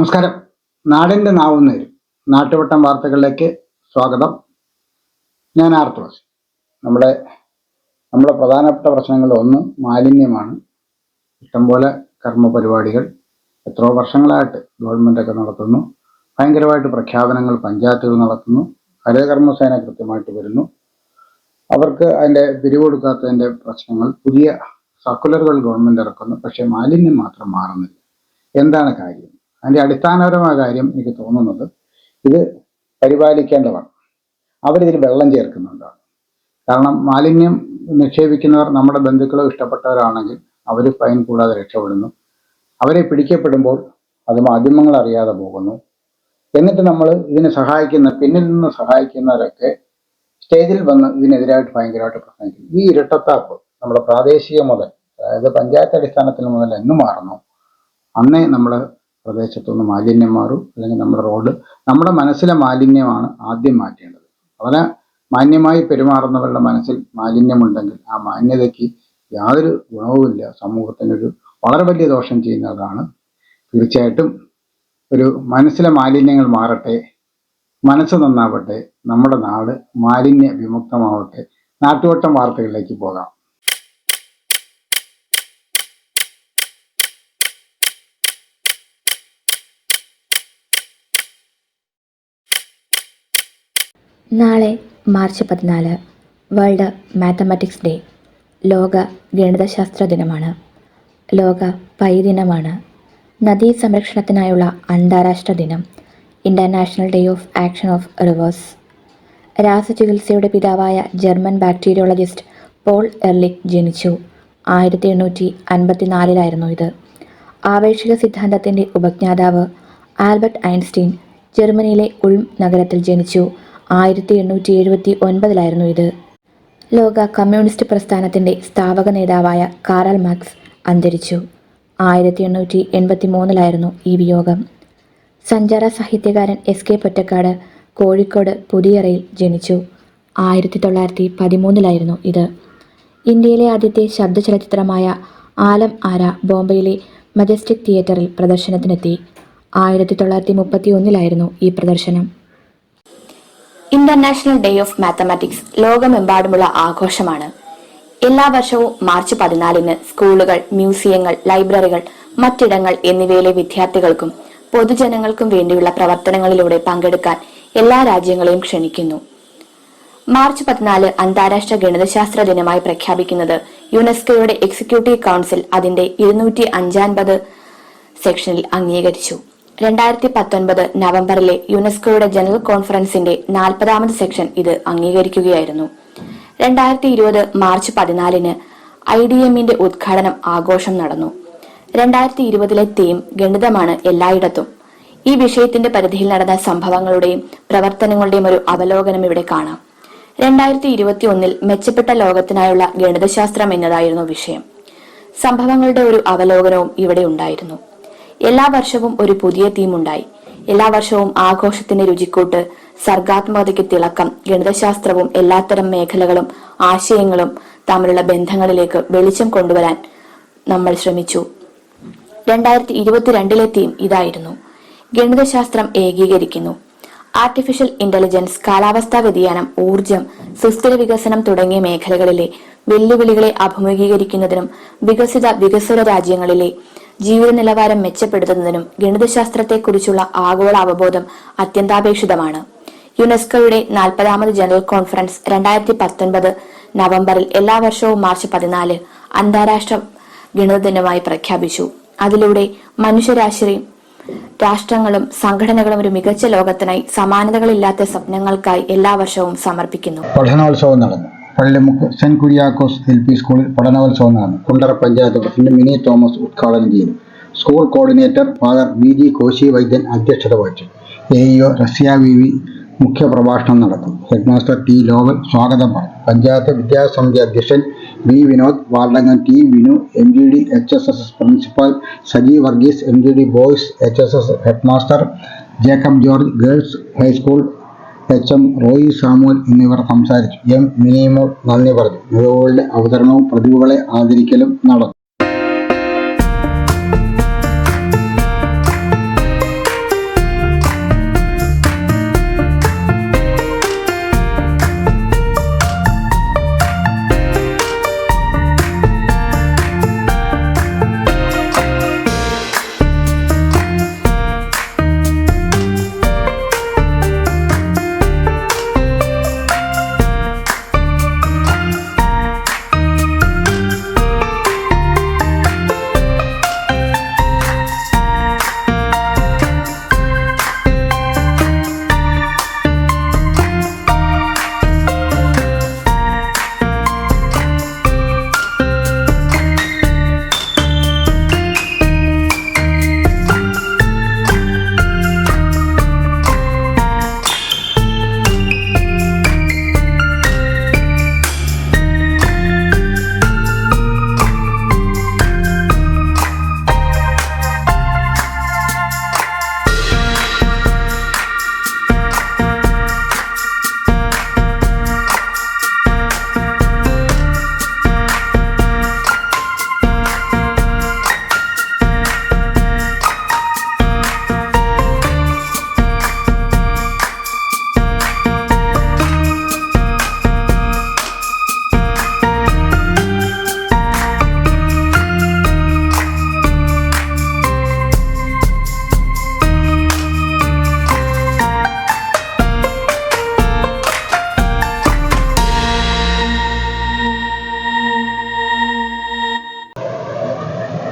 നമസ്കാരം. നാടിന്റെ നാവുന്നേരും. നാട്ടുവട്ടം വാർത്തകളിലേക്ക് സ്വാഗതം. ഞാൻ ആർത്തോസ് നമ്മുടെ നമ്മുടെ പ്രധാനപ്പെട്ട പ്രശ്നങ്ങളിൽ ഒന്ന് മാലിന്യമാണ്. ഇഷ്ടംപോലെ കർമ്മ പരിപാടികൾ എത്രയോ വർഷങ്ങളായിട്ട് ഗവൺമെന്റ് ഒക്കെ നടത്തുന്നു. ഭയങ്കരമായിട്ട് പ്രഖ്യാപനങ്ങൾ പഞ്ചായത്തുകൾ നടത്തുന്നു. ഹരിതകർമ്മസേന കൃത്യമായിട്ട് വരുന്നു. അവർക്ക് അതിന്റെ പിരിവ് കൊടുക്കാത്തതിന്റെ പ്രശ്നങ്ങൾ പുതിയ സർക്കുലറുകൾ ഗവൺമെന്റ് ഇറക്കുന്നു. പക്ഷേ മാലിന്യം മാത്രം മാറുന്നില്ല. എന്താണ് കാര്യം? അതിന്റെ അടിസ്ഥാനപരമായ കാര്യം എനിക്ക് തോന്നുന്നത് ഇത് പരിപാലിക്കേണ്ടതാണ്. അവരിതിൽ വെള്ളം ചേർക്കുന്നുണ്ടാണ് കാരണം മാലിന്യം നിക്ഷേപിക്കുന്നവർ നമ്മുടെ ബന്ധുക്കളോ ഇഷ്ടപ്പെട്ടവരാണെങ്കിൽ അവർ ഫൈൻ കൂടാതെ രക്ഷപ്പെടുന്നു. അവരെ പിടിക്കപ്പെടുമ്പോൾ അത് മാധ്യമങ്ങൾ അറിയാതെ പോകുന്നു. എന്നിട്ട് നമ്മൾ ഇതിനെ സഹായിക്കുന്ന പിന്നിൽ നിന്ന് സഹായിക്കുന്നവരൊക്കെ സ്റ്റേജിൽ വന്ന് ഇതിനെതിരായിട്ട് ഭയങ്കരമായിട്ട് പ്രസംഗിക്കും ഈ ഇരട്ടത്താപ്പ് നമ്മുടെ പ്രാദേശിക മുതൽ അതായത് പഞ്ചായത്ത് അടിസ്ഥാനത്തിൽ മുതൽ എന്ന് മാറുന്നു അന്നേ നമ്മൾ പ്രദേശത്തുനിന്ന് മാലിന്യം മാറും അല്ലെങ്കിൽ നമ്മുടെ റോഡ് നമ്മുടെ മനസ്സിലെ മാലിന്യമാണ് ആദ്യം മാറ്റേണ്ടത്. വളരെ മാന്യമായി പെരുമാറുന്നവരുടെ മനസ്സിൽ മാലിന്യമുണ്ടെങ്കിൽ ആ മാന്യതയ്ക്ക് യാതൊരു ഗുണവുമില്ല. സമൂഹത്തിനൊരു വളരെ വലിയ ദോഷം ചെയ്യുന്നതാണ്. തീർച്ചയായിട്ടും ഒരു മനസ്സിലെ മാലിന്യങ്ങൾ മാറട്ടെ മനസ്സ് നന്നാവട്ടെ നമ്മുടെ നാട് മാലിന്യ വിമുക്തമാവട്ടെ. നാട്ടുവട്ടം വാർത്തകളിലേക്ക് പോകാം. നാളെ മാർച്ച് പതിനാല് വേൾഡ് മാത്തമാറ്റിക്സ് ഡേ ലോക ഗണിതശാസ്ത്ര ദിനമാണ്. ലോക പൈ ദിനമാണ് നദീ സംരക്ഷണത്തിനായുള്ള അന്താരാഷ്ട്ര ദിനം international day of action of rivers രാസചികിത്സയുടെ പിതാവായ ജർമ്മൻ ബാക്ടീരിയോളജിസ്റ്റ് പോൾ എർലിക് ജനിച്ചു. ആയിരത്തി എണ്ണൂറ്റി അൻപത്തിനാലിലായിരുന്നു ഇത്. ആപേക്ഷിക സിദ്ധാന്തത്തിന്റെ ഉപജ്ഞാതാവ് ആൽബർട്ട് ഐൻസ്റ്റീൻ ജർമ്മനിയിലെ ഉൾം നഗരത്തിൽ ജനിച്ചു. ആയിരത്തി എണ്ണൂറ്റി എഴുപത്തി ഒൻപതിലായിരുന്നു ഇത്. ലോക കമ്മ്യൂണിസ്റ്റ് പ്രസ്ഥാനത്തിന്റെ സ്ഥാപക നേതാവായ കാറൽ മാർക്സ് അന്തരിച്ചു. ആയിരത്തി എണ്ണൂറ്റി എൺപത്തി മൂന്നിലായിരുന്നു ഈ വിയോഗം. സഞ്ചാര സാഹിത്യകാരൻ എസ് കെ പൊറ്റക്കാട് കോഴിക്കോട് പുതിയറയിൽ ജനിച്ചു. ആയിരത്തി തൊള്ളായിരത്തി പതിമൂന്നിലായിരുന്നു ഇത്. ഇന്ത്യയിലെ ആദ്യത്തെ ശബ്ദചലച്ചിത്രമായ ആലം ആര ബോംബെയിലെ മജസ്റ്റിക് തിയേറ്ററിൽ പ്രദർശനത്തിനെത്തി. ആയിരത്തി തൊള്ളായിരത്തി മുപ്പത്തി ഒന്നിലായിരുന്നു ഈ പ്രദർശനം. ഇന്റർനാഷണൽ ഡേ ഓഫ് മാത്തമാറ്റിക്സ് ലോകമെമ്പാടുമുള്ള ആഘോഷമാണ്. എല്ലാ വർഷവും മാർച്ച് പതിനാലിന് സ്കൂളുകൾ മ്യൂസിയങ്ങൾ ലൈബ്രറികൾ മറ്റിടങ്ങൾ എന്നിവയിലെ വിദ്യാർത്ഥികൾക്കും പൊതുജനങ്ങൾക്കും വേണ്ടിയുള്ള പ്രവർത്തനങ്ങളിലൂടെ പങ്കെടുക്കാൻ എല്ലാ രാജ്യങ്ങളെയും ക്ഷണിക്കുന്നു. മാർച്ച് പതിനാല് അന്താരാഷ്ട്ര ഗണിതശാസ്ത്ര ദിനമായി പ്രഖ്യാപിക്കുന്നത് യുനെസ്കോയുടെ എക്സിക്യൂട്ടീവ് കൗൺസിൽ അതിന്റെ ഇരുന്നൂറ്റി അഞ്ചാൻപത് സെക്ഷനിൽ അംഗീകരിച്ചു. രണ്ടായിരത്തി പത്തൊൻപത് നവംബറിലെ യുനെസ്കോയുടെ ജനറൽ കോൺഫറൻസിന്റെ നാൽപ്പതാമത് സെക്ഷൻ ഇത് അംഗീകരിക്കുകയായിരുന്നു. രണ്ടായിരത്തി ഇരുപത് മാർച്ച് പതിനാലിന് ഐ ഡി എമ്മിന്റെ ഉദ്ഘാടനം ആഘോഷം നടന്നു. രണ്ടായിരത്തി ഇരുപതിലെ തീം ഗണിതമാണ് എല്ലായിടത്തും. ഈ വിഷയത്തിന്റെ പരിധിയിൽ നടന്ന സംഭവങ്ങളുടെയും പ്രവർത്തനങ്ങളുടെയും ഒരു അവലോകനം ഇവിടെ കാണാം. രണ്ടായിരത്തി ഇരുപത്തി ഒന്നിൽ മെച്ചപ്പെട്ട ലോകത്തിനായുള്ള ഗണിതശാസ്ത്രം എന്നതായിരുന്നു വിഷയം. സംഭവങ്ങളുടെ ഒരു അവലോകനവും ഇവിടെ ഉണ്ടായിരുന്നു. എല്ലാ വർഷവും ഒരു പുതിയ തീം ഉണ്ടായി എല്ലാ വർഷവും ആഘോഷത്തിന്റെ രുചിക്കൂട്ട് സർഗാത്മകതയ്ക്ക് തിളക്കം ഗണിതശാസ്ത്രവും എല്ലാത്തരം മേഖലകളും ആശയങ്ങളും തമ്മിലുള്ള ബന്ധങ്ങളിലേക്ക് വെളിച്ചം കൊണ്ടുവരാൻ നമ്മൾ ശ്രമിച്ചു. രണ്ടായിരത്തി ഇരുപത്തിരണ്ടിലെ തീം ഇതായിരുന്നു. ഗണിതശാസ്ത്രം ഏകീകരിക്കുന്നു. ആർട്ടിഫിഷ്യൽ ഇന്റലിജൻസ് കാലാവസ്ഥാ വ്യതിയാനം ഊർജം സുസ്ഥിര വികസനം തുടങ്ങിയ മേഖലകളിലെ വെല്ലുവിളികളെ അഭിമുഖീകരിക്കുന്നതിനും വികസിത വികസ്വര രാജ്യങ്ങളിലെ ജീവിത നിലവാരം മെച്ചപ്പെടുത്തുന്നതിനും ഗണിതശാസ്ത്രത്തെക്കുറിച്ചുള്ള ആഗോള അവബോധം അത്യന്താപേക്ഷിതമാണ്. യുനെസ്കോയുടെ നാൽപ്പതാമത് ജനറൽ കോൺഫറൻസ് രണ്ടായിരത്തി പത്തൊൻപത് നവംബറിൽ എല്ലാ വർഷവും മാർച്ച് പതിനാല് അന്താരാഷ്ട്ര ഗണിത ദിനമായി പ്രഖ്യാപിച്ചു. അതിലൂടെ മനുഷ്യരാശി രാഷ്ട്രങ്ങളും സംഘടനകളും ഒരു മികച്ച ലോകത്തിനായി സമാനതകളില്ലാത്ത സ്വപ്നങ്ങൾക്കായി എല്ലാ വർഷവും സമർപ്പിക്കുന്നു. പഠനോത്സവം നടന്നു. Pallimukku saint Kuriakose L P സ്കൂളിൽ പഠനോത്സവം നടന്നു കുണ്ടറ പഞ്ചായത്ത് പ്രസിഡന്റ് മിനി തോമസ് ഉദ്ഘാടനം ചെയ്തു. School coordinator father V G Koshy Vaidyan അധ്യക്ഷത വഹിച്ചു. A E O Rasya V V മുഖ്യ പ്രഭാഷണം നടത്തും. ഹെഡ്മാസ്റ്റർ ടി ലോവൽ സ്വാഗതം പറഞ്ഞു. പഞ്ചായത്ത് വിദ്യാസമിതി അധ്യക്ഷൻ V Vinod വാർഡംഗം T Vinu M G D H S S principal Saji Varghese M G D boys H S S headmaster Jacob George girls high school H M Roy Samuel എന്നിവർ സംസാരിച്ചു. M Minimol നന്ദി പറഞ്ഞു. മികവുകളുടെ അവതരണവും പ്രതിഭകളെ ആദരിക്കലും നടന്നു.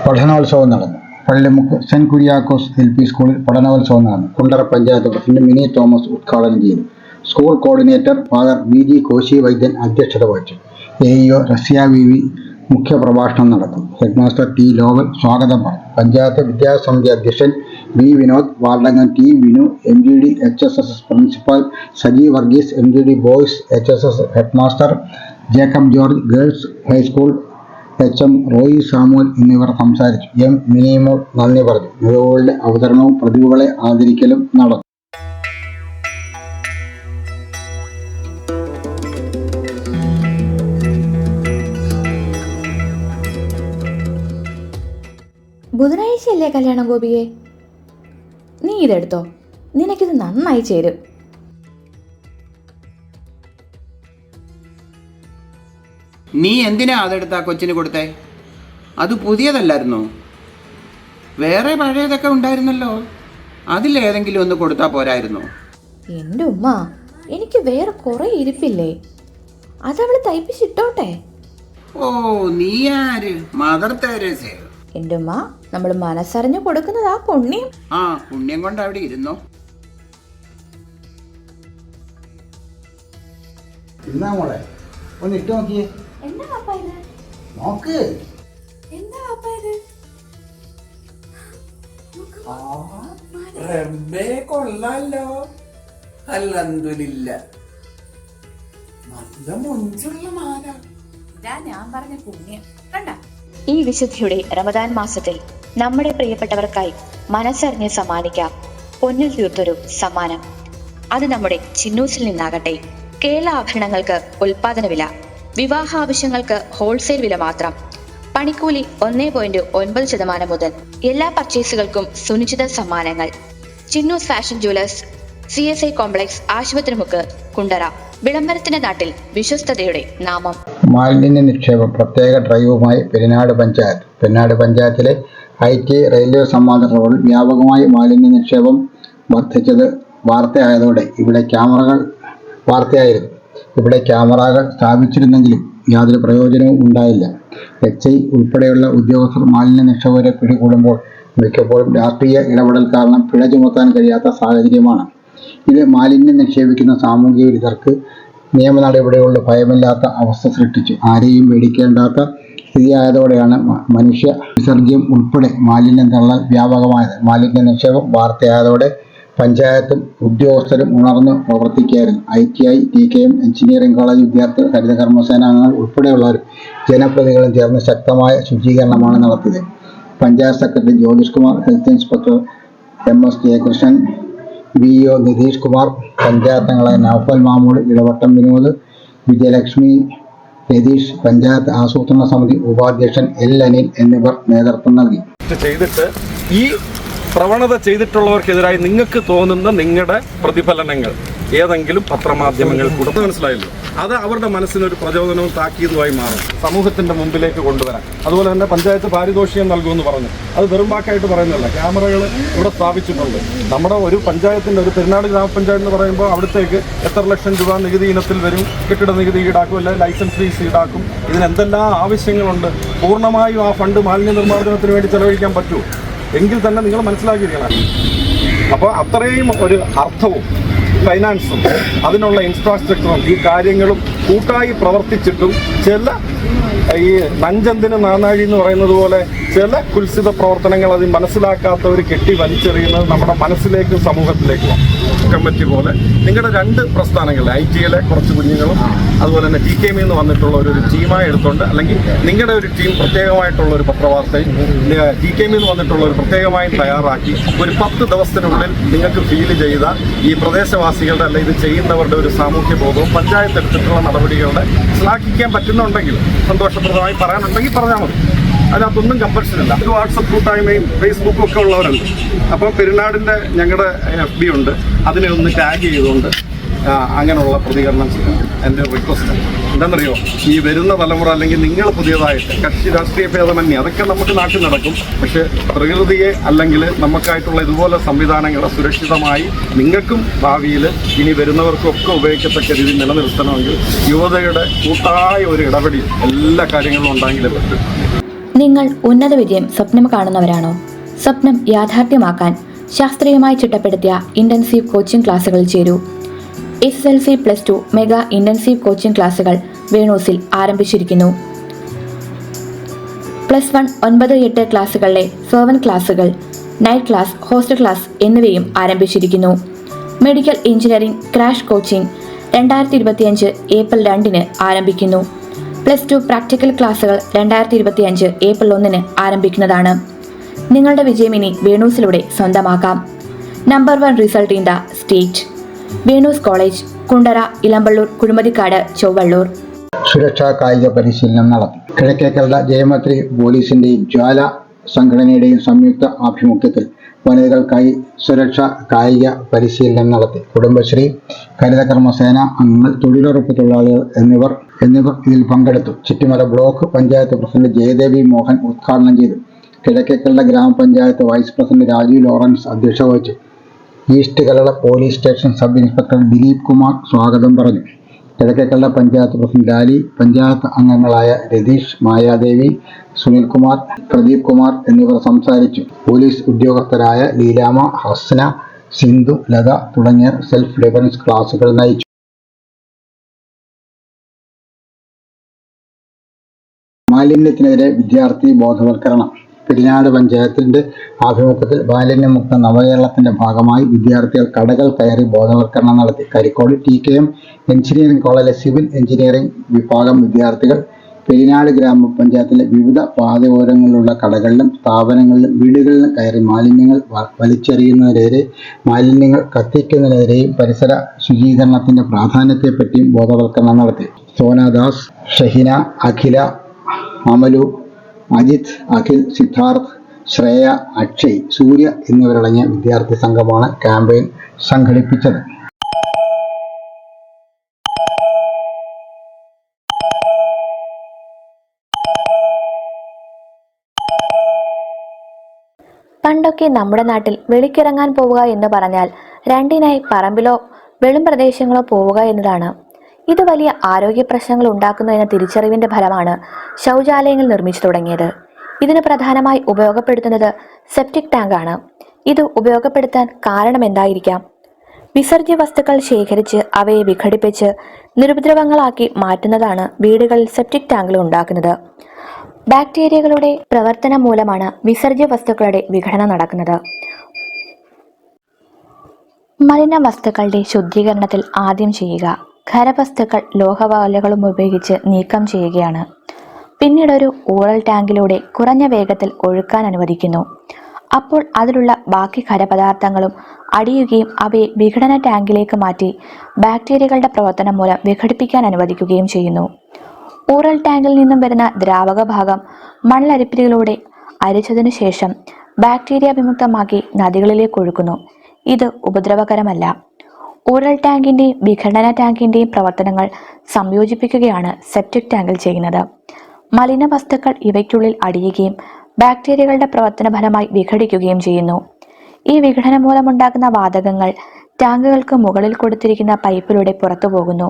പഠനോത്സവം നടന്നു. Pallimukku saint Kuriakose L P സ്കൂളിൽ പഠനോത്സവം നടന്നു. കുണ്ടറ പഞ്ചായത്ത് പ്രസിഡന്റ് മിനി തോമസ് ഉദ്ഘാടനം ചെയ്തു. School coordinator father V G Koshy Vaidyan അധ്യക്ഷത വഹിച്ചു. A E O Rasya V V മുഖ്യ പ്രഭാഷണം ഹെഡ് ഹെഡ്മാസ്റ്റർ ടി ലോവൽ സ്വാഗതം പറഞ്ഞു. പഞ്ചായത്ത് വിദ്യാസമിതി അധ്യക്ഷൻ V Vinod വാർഡംഗം T Vinu M G D H S S principal Saji Varghese M G D boys H S S headmaster Jacob George girls high school H M Roy Samuel എന്നിവർ സംസാരിച്ചു. M Minimol നന്ദി പറഞ്ഞു. മികവുകളുടെ അവതരണവും പ്രതിഭകളെ ആദരിക്കലും നടന്നു. ബുധനാഴ്ചയല്ലേ കല്യാണം ഗോപിയെ നീ ഇതെടുത്തോ? നിനക്കിത് നന്നായി ചേരും. നീ എന്തിനാ അതെടുത്ത് ആ കൊച്ചിന് കൊടുത്തേ? അത് പുതിയതല്ലായിരുന്നോ? വേറെ പഴയതൊക്കെ ഉണ്ടായിരുന്നല്ലോ. അതിലേതെങ്കിലും ഒന്ന് കൊടുത്താ പോരായിരുന്നോ? എന്റെ ഉമ്മ എനിക്ക് വേറെ കുറെ ഇരിപ്പില്ലേ? അതവൾ തയ്പ്പിച്ചിട്ടോട്ടെ? ഓ നീ ആര്? മദർ തെരേസേ. എന്റെ ഉമ്മ നമ്മൾ മനസ്സറിഞ്ഞു കൊടുക്കുന്നത് ആ പുണ്യം ആ പുണ്യം കൊണ്ട് അവിടെ ഇരുന്നോ. എന്നാ മോളെ? ഒന്ന് ഇട്ട് നോക്കിയേ. നോക്ക്. എന്താ പാപ്പ ഇത്? റബ്ബേ കൊള്ളാലോ. അല്ലന്തുലില്ല നല്ല മുഞ്ചുള്ള മാല. ഇതാ ഞാൻ പറഞ്ഞ പുണ്യം കണ്ട? ഈ വിശുദ്ധിയുടെ റമദാൻ മാസത്തിൽ നമ്മുടെ പ്രിയപ്പെട്ടവർക്കായി മനസ്സറിഞ്ഞ് സമ്മാനിക്കാം. പൊന്നിൽ തീർത്തൊരു സമ്മാനം. അത് നമ്മുടെ ചിന്നൂസിൽ നിന്നാകട്ടെ. കേരള ആഭരണങ്ങൾക്ക് ഉൽപാദന വില വിവാഹ ആവശ്യങ്ങൾക്ക് ഹോൾസെയിൽ വില മാത്രം. പണിക്കൂലി ഒന്നേ പോയിന്റ് ഒൻപത് ശതമാനം മുതൽ എല്ലാ പർച്ചേസുകൾക്കും സുനിശ്ചിത സമ്മാനങ്ങൾ. Chinnus fashion jewellers C S I complex Asupathrimukku Kundara വിളംബരത്തിന്റെ നാട്ടിൽ വിശ്വസ്തതയുടെ നാമം. മാലിന്യ നിക്ഷേപം പ്രത്യേക ഡ്രൈവുമായി പെരിനാട് പഞ്ചായത്ത്. പെരിനാട് പഞ്ചായത്തിലെ ഐ ടി റെയിൽവേ സംവാദ റോഡിൽ വ്യാപകമായി മാലിന്യ നിക്ഷേപം വർദ്ധിച്ചത് വാർത്തയായതോടെ ഇവിടെ ക്യാമറകൾ വാർത്തയായിരുന്നു. ഇവിടെ ക്യാമറകൾ സ്ഥാപിച്ചിരുന്നെങ്കിലും യാതൊരു പ്രയോജനവും ഉണ്ടായില്ല. എച്ച് ഐ ഉൾപ്പെടെയുള്ള ഉദ്യോഗസ്ഥർ മാലിന്യ നിക്ഷേപകരെ പിടികൂടുമ്പോൾ മിക്കപ്പോഴും രാഷ്ട്രീയ ഇടപെടൽ കാരണം പിഴ ചുമത്താൻ കഴിയാത്ത സാഹചര്യമാണ്. ഇത് മാലിന്യം നിക്ഷേപിക്കുന്ന സാമൂഹിക വിരുദ്ധർക്ക് നിയമ നടപടികളുടെ ഭയമില്ലാത്ത അവസ്ഥ സൃഷ്ടിച്ചു. ആരെയും പേടിക്കേണ്ടാത്ത സ്ഥിതിയായതോടെയാണ് മനുഷ്യ വിസർജ്യം ഉൾപ്പെടെ മാലിന്യം തള്ളൽ വ്യാപകമായത്. മാലിന്യ നിക്ഷേപം വാർത്തയായതോടെ പഞ്ചായത്തും ഉദ്യോഗസ്ഥരും ഉണർന്ന് പ്രവർത്തിക്കുകയായിരുന്നു. I T I T K M engineering college വിദ്യാർത്ഥികൾ ഹരിത കർമ്മസേനാംഗങ്ങൾ ഉൾപ്പെടെയുള്ളവരും ജനപ്രതിനിധികളും ചേർന്ന് ശക്തമായ ശുചീകരണമാണ് നടത്തിയത്. Panchayat secretary Jyothish Kumar health inspector M S Jayakrishnan V O Nitheesh Kumar panchayat അംഗങ്ങളായ നൌഫൽ മാമൂട് ഇടവട്ടം വിനോദ് വിജയലക്ഷ്മി രതീഷ് പഞ്ചായത്ത് ആസൂത്രണ സമിതി ഉപാധ്യക്ഷൻ എൽ അനിൽ എന്നിവർ നേതൃത്വം നൽകി. ചെയ്തിട്ട് ഈ പ്രവണത ചെയ്തിട്ടുള്ളവർക്കെതിരായി നിങ്ങൾക്ക് തോന്നുന്ന നിങ്ങളുടെ പ്രതിഫലനങ്ങൾ. ഏതെങ്കിലും പത്രമാധ്യമങ്ങൾ കൂടെ. മനസ്സിലായല്ലോ. അത് അവരുടെ മനസ്സിനൊരു പ്രചോദനവും താക്കീതുമായി മാറും. സമൂഹത്തിന്റെ മുമ്പിലേക്ക് കൊണ്ടുവരാൻ. അതുപോലെ തന്നെ പഞ്ചായത്ത് പാരിതോഷികം നൽകുമെന്ന് പറഞ്ഞു. അത് വെറും വാക്കായിട്ട് പറയുന്നില്ല ക്യാമറകൾ ഇവിടെ സ്ഥാപിച്ചിട്ടുണ്ട്. നമ്മുടെ ഒരു പഞ്ചായത്തിന്റെ ഒരു പെരുന്നാട് ഗ്രാമപഞ്ചായത്ത് എന്ന് പറയുമ്പോൾ അവിടത്തേക്ക് എത്ര ലക്ഷം രൂപ നികുതി ഇനത്തിൽ വരും? കെട്ടിട നികുതി ഈടാക്കും അല്ലെങ്കിൽ ലൈസൻസ് ഫീസ് ഈടാക്കും. ഇതിന് എന്തെല്ലാം ആവശ്യങ്ങളുണ്ട്? പൂർണമായും ആ ഫണ്ട് മാലിന്യ നിർമ്മാർജനത്തിന് വേണ്ടി ചെലവഴിക്കാൻ പറ്റുമോ? എങ്കിൽ തന്നെ നിങ്ങൾ മനസ്സിലാക്കിയിരിക്കണം. അപ്പോൾ അത്രയും ഒരു അർത്ഥവും ഫൈനാൻസും അതിനുള്ള ഇൻഫ്രാസ്ട്രക്ചറും ഈ കാര്യങ്ങളും കൂട്ടായി പ്രവർത്തിച്ചിട്ടും ചില ഈ നഞ്ചന്തിന് നാനാഴി എന്ന് പറയുന്നത് പോലെ ചില കുൽസിത പ്രവർത്തനങ്ങൾ അത് മനസ്സിലാക്കാത്തവർ കെട്ടി വലിച്ചെറിയുന്നത് നമ്മുടെ മനസ്സിലേക്കും സമൂഹത്തിലേക്കും കമ്മിറ്റി പോലെ നിങ്ങളുടെ രണ്ട് പ്രസ്ഥാനങ്ങൾ ഐ ടിയിലെ കുറച്ച് കുഞ്ഞുങ്ങളും അതുപോലെ തന്നെ ടി കെ എന്ന് വന്നിട്ടുള്ള ഒരു ടീമായി എടുത്തുകൊണ്ട് അല്ലെങ്കിൽ നിങ്ങളുടെ ഒരു ടീം പ്രത്യേകമായിട്ടുള്ള ഒരു പത്രവാർത്തയും ടി കെ എന്ന് വന്നിട്ടുള്ള ഒരു പ്രത്യേകമായും തയ്യാറാക്കി ഒരു പത്ത് ദിവസത്തിനുള്ളിൽ നിങ്ങൾക്ക് ഫീൽ ചെയ്ത ഈ പ്രദേശവാസികളുടെ അല്ലെ ഇത് ചെയ്യുന്നവരുടെ ഒരു സാമൂഹ്യ ബോധവും പഞ്ചായത്ത് എടുത്തിട്ടുള്ള നടപടികളുടെ ശ്ലാഘിക്കാൻ പറ്റുന്നുണ്ടെങ്കിൽ സന്തോഷപ്രദമായി പറയാനുണ്ടെങ്കിൽ പറഞ്ഞാൽ മതി. അതിനകത്തൊന്നും കമ്പൽഷൻ ഇല്ല. ഒരു വാട്സപ്പ് കൂട്ടായ്മയും ഫേസ്ബുക്കും ഒക്കെ ഉള്ളവരുണ്ട്. അപ്പോൾ പെരുന്നാടിന്റെ ഞങ്ങളുടെ എഫ് ബി ഉണ്ട്. അതിനെ ഒന്ന് ടാഗ് ചെയ്തുകൊണ്ട് അങ്ങനെയുള്ള പ്രതികരണം എന്റെ റിക്വസ്റ്റ് എന്താണെന്നറിയോ ഈ വരുന്ന തലമുറ അല്ലെങ്കിൽ നിങ്ങൾ പുതിയതായിട്ട് കക്ഷി രാഷ്ട്രീയ ഭേദമന്യേ അതൊക്കെ നമുക്ക് നാട്ടിൽ നടക്കും. പക്ഷേ പ്രകൃതിയെ അല്ലെങ്കിൽ നമുക്കായിട്ടുള്ള ഇതുപോലെ സംവിധാനങ്ങളെ സുരക്ഷിതമായി നിങ്ങൾക്കും ഭാവിയിൽ ഇനി വരുന്നവർക്കും ഒക്കെ ഉപയോഗിക്കത്തക്ക രീതി നിലനിർത്തണമെങ്കിൽ യുവതയുടെ കൂട്ടായ ഒരു ഇടപെടി എല്ലാ കാര്യങ്ങളും ഉണ്ടെങ്കിലും പറ്റും. നിങ്ങൾ ഉന്നത വിജയം സ്വപ്നം കാണുന്നവരാണോ? സ്വപ്നം യാഥാർത്ഥ്യമാക്കാൻ ശാസ്ത്രീയമായി ചിട്ടപ്പെടുത്തിയ ഇന്റൻസീവ് കോച്ചിംഗ് ക്ലാസ്സുകളിൽ ചേരൂ. S L C plus two mega intensive coaching ക്ലാസുകൾ വേണൂസിൽ ആരംഭിച്ചിരിക്കുന്നു. പ്ലസ് വൺ ഒൻപത് എട്ട് ക്ലാസ്സുകളിലെ സെവൻ ക്ലാസ്സുകൾ നൈറ്റ് ക്ലാസ് ഹോസ്റ്റൽ ക്ലാസ് എന്നിവയും ആരംഭിച്ചിരിക്കുന്നു. മെഡിക്കൽ എഞ്ചിനീയറിംഗ് ക്രാഷ് കോച്ചിംഗ് രണ്ടായിരത്തി ഇരുപത്തിയഞ്ച് ഏപ്രിൽ രണ്ടിന് ആരംഭിക്കുന്നു. പ്ലസ് ടു പ്രാക്ടിക്കൽ ക്ലാസുകൾ രണ്ടായിരത്തി ഇരുപത്തി അഞ്ച് ഏപ്രിൽ ഒന്നിന് ആരംഭിക്കുന്നതാണ്. നിങ്ങളുടെ വിജയം ഇനി വേണൂസിലൂടെ സ്വന്തമാക്കാം. Number one result in the state. Venus college Kundara Elampalloor Kuzhimathikkad Chowalloor. സുരക്ഷാ കായിക പരിശീലനം നടത്തി. കിഴക്കേക്കരട ജയമത്രി പോലീസിന്റെയും ജ്വാല സംഘടനയുടെയും സംയുക്ത ആഭിമുഖ്യത്തിൽ വനിതകൾക്കായി സുരക്ഷാ കായിക പരിശീലനം നടത്തി. കുടുംബശ്രീ ഹരിതകർമ്മസേന അംഗങ്ങൾ തൊഴിലുറപ്പ് തൊഴിലാളികൾ എന്നിവർ എന്നിവർ ഇതിൽ പങ്കെടുത്തു. ചുറ്റുമല ബ്ലോക്ക് പഞ്ചായത്ത് പ്രസിഡന്റ് ജയദേവി മോഹൻ ഉദ്ഘാടനം ചെയ്തു. കിഴക്കേക്കളുടെ ഗ്രാമപഞ്ചായത്ത് വൈസ് പ്രസിഡന്റ് രാജീവ് ലോറൻസ് അധ്യക്ഷത വഹിച്ചു. East Kerala police station sub inspector Dileep Kumar സ്വാഗതം പറഞ്ഞു. കിഴക്കേക്കളുടെ പഞ്ചായത്ത് പ്രസിഡന്റ് ലാലി പഞ്ചായത്ത് അംഗങ്ങളായ രതീഷ് മായാദേവി സുനിൽകുമാർ പ്രദീപ് കുമാർ എന്നിവർ സംസാരിച്ചു. പോലീസ് ഉദ്യോഗസ്ഥരായ ലീലാമ ഹസ്ന സിന്ധു ലത തുടങ്ങിയ സെൽഫ് ഡിഫൻസ് ക്ലാസുകൾ നയിച്ചു. മാലിന്യത്തിനെതിരെ വിദ്യാർത്ഥി ബോധവൽക്കരണം. പെരിനാട് പഞ്ചായത്തിന്റെ ആഭിമുഖ്യത്തിൽ മാലിന്യമുക്ത നവകേരളത്തിന്റെ ഭാഗമായി വിദ്യാർത്ഥികൾ കടകൾ കയറി ബോധവൽക്കരണം നടത്തി. Karikode T K M engineering കോളേജിലെ സിവിൽ എഞ്ചിനീയറിംഗ് വിഭാഗം വിദ്യാർത്ഥികൾ പെരിനാട് ഗ്രാമപഞ്ചായത്തിലെ വിവിധ പാതയോരങ്ങളിലുള്ള കടകളിലും സ്ഥാപനങ്ങളിലും വീടുകളിലും കയറി മാലിന്യങ്ങൾ വലിച്ചെറിയുന്നതിനെതിരെ മാലിന്യങ്ങൾ കത്തിക്കുന്നതിനെതിരെയും പരിസര ശുചീകരണത്തിന്റെ പ്രാധാന്യത്തെപ്പറ്റിയും ബോധവൽക്കരണം നടത്തി. സോനാദാസ് ഷഹിന അഖില അമലു അജിത് അഖിൽ സിദ്ധാർത്ഥ് ശ്രേയ അക്ഷയ് സൂര്യ എന്നിവരടങ്ങിയ വിദ്യാർത്ഥി സംഘമാണ് ക്യാമ്പയിൻ സംഘടിപ്പിച്ചത്. പണ്ടൊക്കെ നമ്മുടെ നാട്ടിൽ വെളിക്കിറങ്ങാൻ പോവുക എന്ന് പറഞ്ഞാൽ രണ്ടിനായി പറമ്പിലോ വെളും പ്രദേശങ്ങളോ പോവുക എന്നതാണ്. ഇത് വലിയ ആരോഗ്യ പ്രശ്നങ്ങൾ ഉണ്ടാക്കുന്നു എന്ന തിരിച്ചറിവിന്റെ ഫലമാണ് ശൗചാലയങ്ങൾ നിർമ്മിച്ചു തുടങ്ങിയത്. ഇതിന് പ്രധാനമായി ഉപയോഗപ്പെടുത്തുന്നത് സെപ്റ്റിക് ടാങ്ക് ആണ്. ഇത് ഉപയോഗപ്പെടുത്താൻ കാരണം എന്തായിരിക്കാം? വിസർജ്യ വസ്തുക്കൾ ശേഖരിച്ച് അവയെ വിഘടിപ്പിച്ച് നിരുപദ്രവങ്ങളാക്കി മാറ്റുന്നതാണ് വീടുകളിൽ സെപ്റ്റിക് ടാങ്കുകൾ ഉണ്ടാക്കുന്നത്. ബാക്ടീരിയകളുടെ പ്രവർത്തനം മൂലമാണ് വിസർജ്യ വസ്തുക്കളുടെ വിഘടനം നടക്കുന്നത്. മലിന വസ്തുക്കളുടെ ശുദ്ധീകരണത്തിൽ ആദ്യം ചെയ്യുക. ഖരവസ്തുക്കൾ ലോഹവാലകളും ഉപയോഗിച്ച് നീക്കം ചെയ്യുകയാണ്. പിന്നീട് ഒരു ഊറൽ ടാങ്കിലൂടെ കുറഞ്ഞ വേഗത്തിൽ ഒഴുക്കാൻ അനുവദിക്കുന്നു. അപ്പോൾ അതിലുള്ള ബാക്കി ഖരപദാർത്ഥങ്ങളും അടിയുകയും അവയെ വിഘടന ടാങ്കിലേക്ക് മാറ്റി ബാക്ടീരിയകളുടെ പ്രവർത്തനം മൂലം വിഘടിപ്പിക്കാൻ അനുവദിക്കുകയും ചെയ്യുന്നു. ഊറൽ ടാങ്കിൽ നിന്നും വരുന്ന ദ്രാവക ഭാഗം മണലരിപ്പിലൂടെ അരിച്ചതിനു ശേഷം ബാക്ടീരിയ വിമുക്തമാക്കി നദികളിലേക്ക് ഒഴുക്കുന്നു. ഇത് ഉപദ്രവകരമല്ല. ഊറൽ ടാങ്കിന്റെയും വിഘടന ടാങ്കിന്റെയും പ്രവർത്തനങ്ങൾ സംയോജിപ്പിക്കുകയാണ് സെപ്റ്റിക് ടാങ്കിൽ ചെയ്യുന്നത്. മലിന വസ്തുക്കൾ ഇവയ്ക്കുള്ളിൽ അടിയുകയും ബാക്ടീരിയകളുടെ പ്രവർത്തന ഫലമായി വിഘടിക്കുകയും ചെയ്യുന്നു. ഈ വിഘടനം മൂലമുണ്ടാകുന്ന വാതകങ്ങൾ ടാങ്കുകൾക്ക് മുകളിൽ കൊടുത്തിരിക്കുന്ന പൈപ്പിലൂടെ പുറത്തു പോകുന്നു.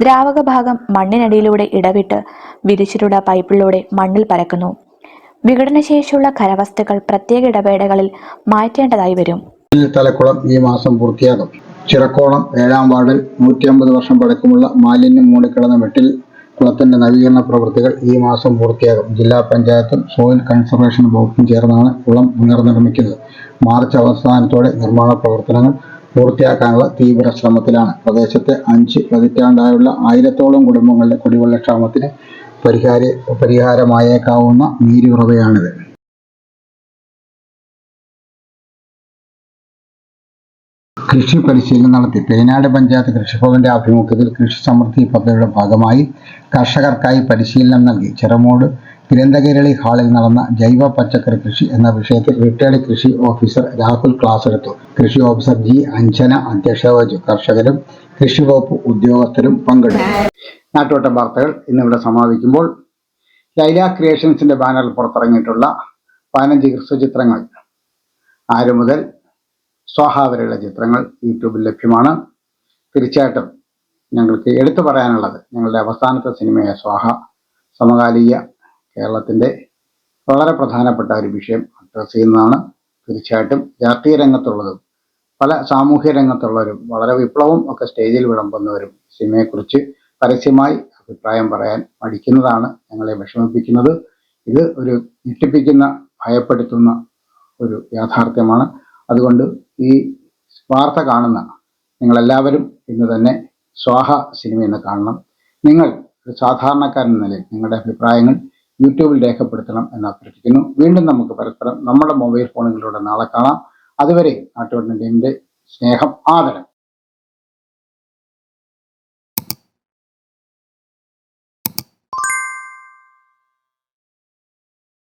ദ്രാവക ഭാഗം മണ്ണിനടിയിലൂടെ ഇടവിട്ട് വിരിച്ചിട്ടുള്ള പൈപ്പിലൂടെ മണ്ണിൽ പരക്കുന്നു. വിഘടനശേഷിയുള്ള ഖരവസ്തുക്കൾ പ്രത്യേക ഇടവേളകളിൽ മാറ്റേണ്ടതായി വരും. തലക്കുളം ഈ മാസം പൂർത്തിയാകും. ചിറക്കോളം ഏഴാം വാർഡിൽ നൂറ്റി അമ്പത് വർഷം പഴക്കമുള്ള മാലിന്യം മൂടിക്കിടന്ന വെട്ടിൽ കുളത്തിന്റെ നവീകരണ പ്രവൃത്തികൾ ഈ മാസം പൂർത്തിയാകും. ജില്ലാ പഞ്ചായത്തും സോയിൽ കൺസർവേഷൻ വകുപ്പും ചേർന്നാണ് കുളം പുനർനിർമ്മിക്കുന്നത്. മാർച്ച് അവസാനത്തോടെ നിർമ്മാണ പ്രവർത്തനങ്ങൾ പൂർത്തിയാക്കാനുള്ള തീവ്ര ശ്രമത്തിലാണ്. പ്രദേശത്തെ അഞ്ച് പതിറ്റാണ്ടായുള്ള ആയിരത്തോളം കുടുംബങ്ങളുടെ കുടിവെള്ളക്ഷാമത്തിന് പരിഹാര പരിഹാരമായേക്കാവുന്ന നീരുറവയാണിത്. കൃഷി പരിശീലനം നടത്തി. പേനാട് പഞ്ചായത്ത് കൃഷിഭവന്റെ ആഭിമുഖ്യത്തിൽ കൃഷി സമൃദ്ധി പദ്ധതിയുടെ ഭാഗമായി കർഷകർക്കായി പരിശീലനം നൽകി. ചിറമൂട് ഗ്രന്ഥകേരളി ഹാളിൽ നടന്ന ജൈവ പച്ചക്കറി കൃഷി എന്ന വിഷയത്തിൽ റിട്ടയർഡ് കൃഷി ഓഫീസർ രാഹുൽ ക്ലാസ് എടുത്തു. കൃഷി ഓഫീസർ ജി അഞ്ജന അധ്യക്ഷത വഹിച്ചു. കർഷകരും കൃഷി വകുപ്പ് ഉദ്യോഗസ്ഥരും പങ്കെടുത്തു. നാട്ടോട്ടം വാർത്തകൾ ഇന്നിവിടെ സമാപിക്കുമ്പോൾ ലൈല ക്രിയേഷൻസിന്റെ ബാനറിൽ പുറത്തിറങ്ങിയിട്ടുള്ള പതിനഞ്ച് ഹ്രസ്വചിത്രങ്ങൾ ആര് മുതൽ സ്വാഹ ചിത്രങ്ങൾ യൂട്യൂബിൽ ലഭ്യമാണ്. തീർച്ചയായിട്ടും ഞങ്ങൾക്ക് എടുത്തു പറയാനുള്ളത് ഞങ്ങളുടെ അവസാനത്തെ സിനിമയായ സ്വാഹ സമകാലിക കേരളത്തിന്റെ വളരെ പ്രധാനപ്പെട്ട ഒരു വിഷയം അഡ്രസ് ചെയ്യുന്നതാണ്. തീർച്ചയായിട്ടും രാഷ്ട്രീയ രംഗത്തുള്ളതും പല സാമൂഹ്യ രംഗത്തുള്ളവരും വളരെ വിപ്ലവം ഒക്കെ സ്റ്റേജിൽ വിളമ്പുന്നവരും സിനിമയെക്കുറിച്ച് പരസ്യമായി അഭിപ്രായം പറയാൻ മടിക്കുന്നതാണ് ഞങ്ങളെ വിഷമിപ്പിക്കുന്നത്. ഇത് ഒരു ഞെട്ടിപ്പിക്കുന്ന ഭയപ്പെടുത്തുന്ന ഒരു യാഥാർത്ഥ്യമാണ്. അതുകൊണ്ട് ഈ വാർത്ത കാണുന്ന നിങ്ങളെല്ലാവരും ഇന്ന് തന്നെ സ്വാഹ സിനിമ എന്ന് കാണണം. നിങ്ങൾ ഒരു സാധാരണക്കാരൻ നിലയിൽ നിങ്ങളുടെ അഭിപ്രായങ്ങൾ യൂട്യൂബിൽ രേഖപ്പെടുത്തണം എന്ന് അഭ്യർത്ഥിക്കുന്നു. വീണ്ടും നമുക്ക് പരസ്പരം നമ്മുടെ മൊബൈൽ ഫോണുകളിലൂടെ നാളെ കാണാം. അതുവരെ ടീമിന്റെ സ്നേഹം ആദരം.